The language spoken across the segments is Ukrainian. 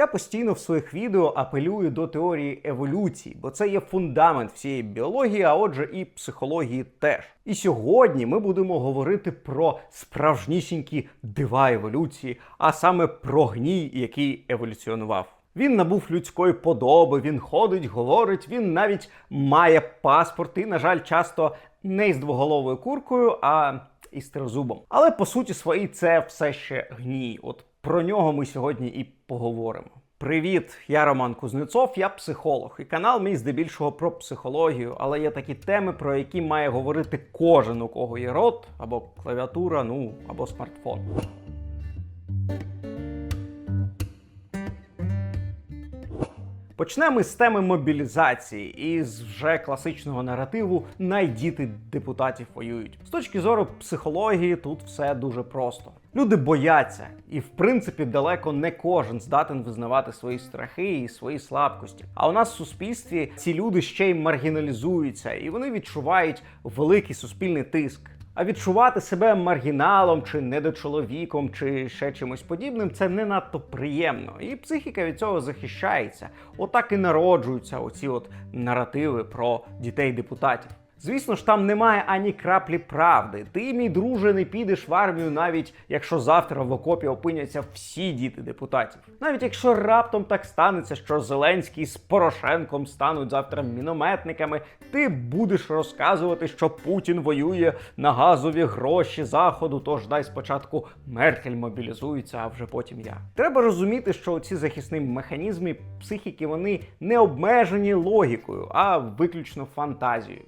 Я постійно в своїх відео апелюю до теорії еволюції, бо це є фундамент всієї біології, а отже, і психології теж. І сьогодні ми будемо говорити про справжнісінькі дива еволюції, а саме про гній, який еволюціонував. Він набув людської подоби, він ходить, говорить, він навіть має паспорт і, на жаль, часто не із двоголовою куркою, а із тризубом. Але по суті своїй це все ще гній. От про нього ми сьогодні і поговоримо. Привіт, я Роман Кузнецов, я психолог, і канал мій здебільшого про психологію, але є такі теми, про які має говорити кожен, у кого є рот, або клавіатура, ну або смартфон. Почнемо з теми мобілізації і з вже класичного наративу найдіти депутатів воюють. З точки зору психології, тут все дуже просто. Люди бояться, і в принципі далеко не кожен здатен визнавати свої страхи і свої слабкості. А у нас в суспільстві ці люди ще й маргіналізуються, і вони відчувають великий суспільний тиск. А відчувати себе маргіналом чи недочоловіком, чи ще чимось подібним, це не надто приємно. І психіка від цього захищається. Отак і народжуються оці от наративи про дітей депутатів. Звісно ж, там немає ані краплі правди. Ти, мій друже, не підеш в армію, навіть якщо завтра в окопі опиняться всі діти депутатів. Навіть якщо раптом так станеться, що Зеленський з Порошенком стануть завтра мінометниками, ти будеш розказувати, що Путін воює на газові гроші заходу. Тож дай спочатку Меркель мобілізується, а вже потім я. Треба розуміти, що ці захисні механізми психіки вони не обмежені логікою, а виключно фантазією.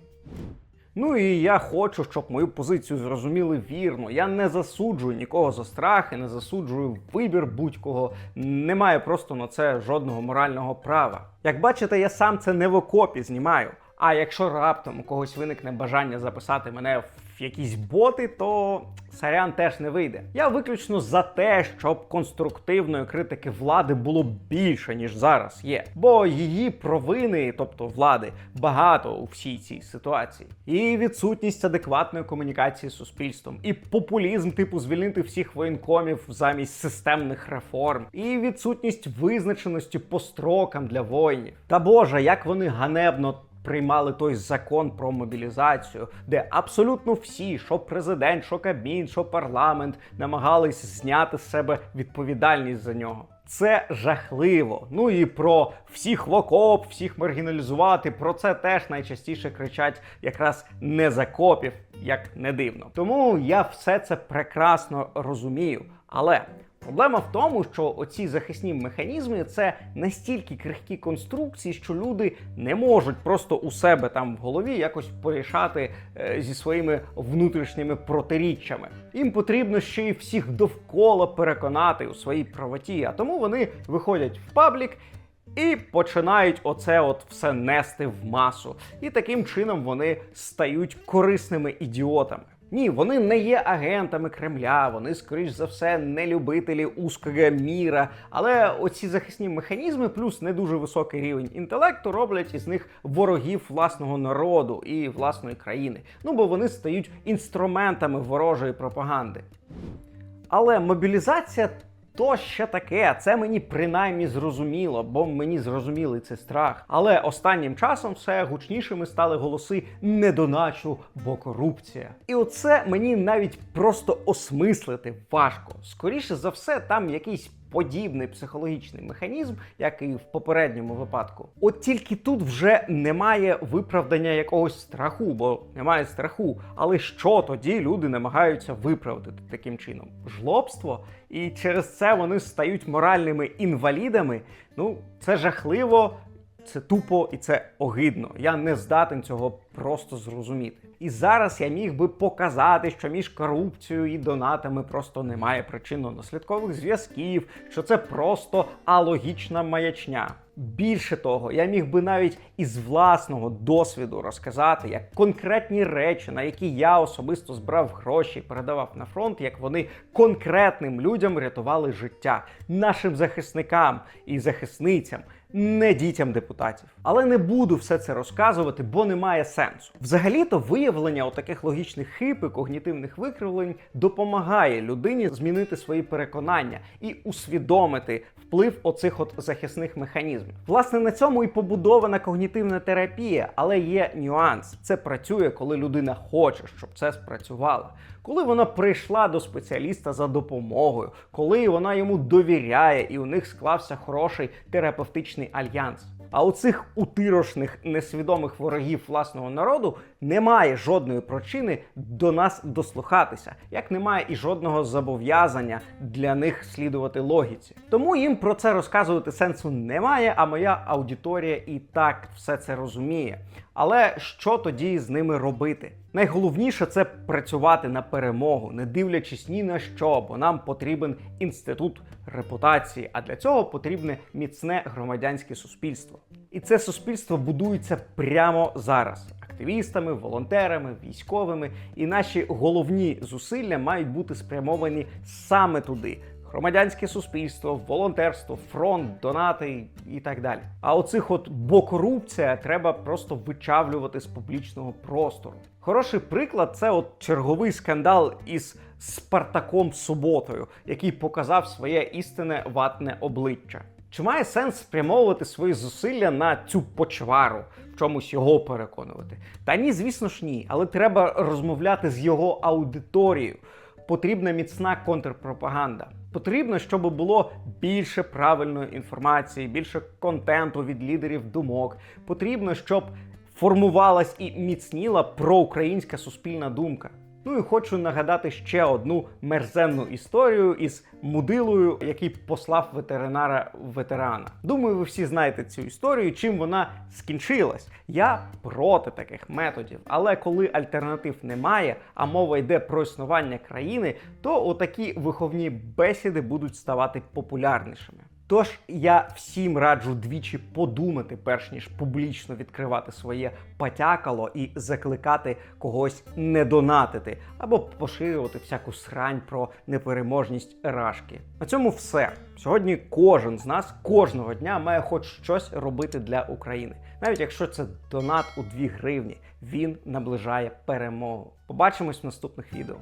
Ну і я хочу, щоб мою позицію зрозуміли вірно. Я не засуджую нікого за страх і не засуджую вибір будь-кого. Немає просто на це жодного морального права. Як бачите, я сам це не в окопі знімаю. А якщо раптом у когось виникне бажання записати мене в якісь боти, то сорян теж не вийде. Я виключно за те, щоб конструктивної критики влади було більше, ніж зараз є. Бо її провини, тобто влади, багато у всій цій ситуації. І відсутність адекватної комунікації з суспільством, і популізм, типу звільнити всіх воєнкомів замість системних реформ, і відсутність визначеності по строкам для воїнів. Та боже, як вони ганебно приймали той закон про мобілізацію, де абсолютно всі, що президент, що кабмін, що парламент, намагались зняти з себе відповідальність за нього. Це жахливо. Ну і про всіх в окоп, всіх маргіналізувати. Про це теж найчастіше кричать якраз не з окопів, як не дивно. Тому я все це прекрасно розумію. Але Проблема в тому, що оці захисні механізми це настільки крихкі конструкції, що люди не можуть просто у себе там в голові якось порішати е, зі своїми внутрішніми протиріччями. Їм потрібно ще й всіх довкола переконати у своїй правоті, а тому вони виходять в паблік. І починають оце от все нести в масу. І таким чином вони стають корисними ідіотами. Ні, вони не є агентами Кремля, вони, скоріш за все, не любителі узкого міра. Але оці захисні механізми, плюс не дуже високий рівень інтелекту, роблять із них ворогів власного народу і власної країни. Ну бо вони стають інструментами ворожої пропаганди. Але мобілізація то ще таке, це мені принаймні зрозуміло, бо мені зрозуміли цей страх. Але останнім часом все гучнішими стали голоси не доначу, бо корупція. І оце мені навіть просто осмислити важко. Скоріше за все, там якийсь подібний психологічний механізм, як і в попередньому випадку. От тільки тут вже немає виправдання якогось страху, бо немає страху. Але що тоді люди намагаються виправдати таким чином? Жлобство? І через це вони стають моральними інвалідами. Ну, це жахливо. Це тупо і це огидно. Я не здатен цього просто зрозуміти. І зараз я міг би показати, що між корупцією і донатами просто немає причинно-наслідкових зв'язків, що це просто алогічна маячня. Більше того, я міг би навіть із власного досвіду розказати, як конкретні речі, на які я особисто збирав гроші, передавав на фронт, як вони конкретним людям рятували життя, нашим захисникам і захисницям не дітям депутатів. Але не буду все це розказувати, бо немає сенсу. Взагалі-то виявлення таких логічних хиб і когнітивних викривлень допомагає людині змінити свої переконання і усвідомити вплив оцих от захисних механізмів. Власне, на цьому і побудована когнітивна терапія, але є нюанс. Це працює, коли людина хоче, щоб це спрацювало. Коли вона прийшла до спеціаліста за допомогою, коли вона йому довіряє, і у них склався хороший терапевтичний альянс. А у цих утирошних несвідомих ворогів власного народу немає жодної причини до нас дослухатися, як немає і жодного зобов'язання для них слідувати логіці. Тому їм про це розказувати сенсу немає, а моя аудиторія і так все це розуміє. Але що тоді з ними робити? Найголовніше це працювати на перемогу, не дивлячись ні на що, бо нам потрібен інститут репутації, а для цього потрібне міцне громадянське суспільство. І це суспільство будується прямо зараз активістами, волонтерами, військовими. І наші головні зусилля мають бути спрямовані саме туди. Громадянське суспільство, волонтерство, фронт, донати і так далі. А оцих от бо корупція треба просто вичавлювати з публічного простору. Хороший приклад це от черговий скандал із Спартаком Суботою, який показав своє істинне ватне обличчя. Чи має сенс спрямовувати свої зусилля на цю почвару, в чомусь його переконувати? Та ні, звісно ж ні, але треба розмовляти з його аудиторією. Потрібна міцна контрпропаганда. Потрібно, щоб було більше правильної інформації, більше контенту від лідерів думок. Потрібно, щоб формувалась і міцніла проукраїнська суспільна думка. Ну і хочу нагадати ще одну мерзенну історію із мудилою, який послав ветеринара ветерана. Думаю, ви всі знаєте цю історію, чим вона скінчилась. Я проти таких методів, але коли альтернатив немає, а мова йде про існування країни, то отакі виховні бесіди будуть ставати популярнішими. Тож я всім раджу двічі подумати, перш ніж публічно відкривати своє патякало і закликати когось не донатити або поширювати всяку срань про непереможність рашки. На цьому все. Сьогодні кожен з нас кожного дня має хоч щось робити для України. Навіть якщо це донат у 2 гривні, він наближає перемогу. Побачимось в наступних відео.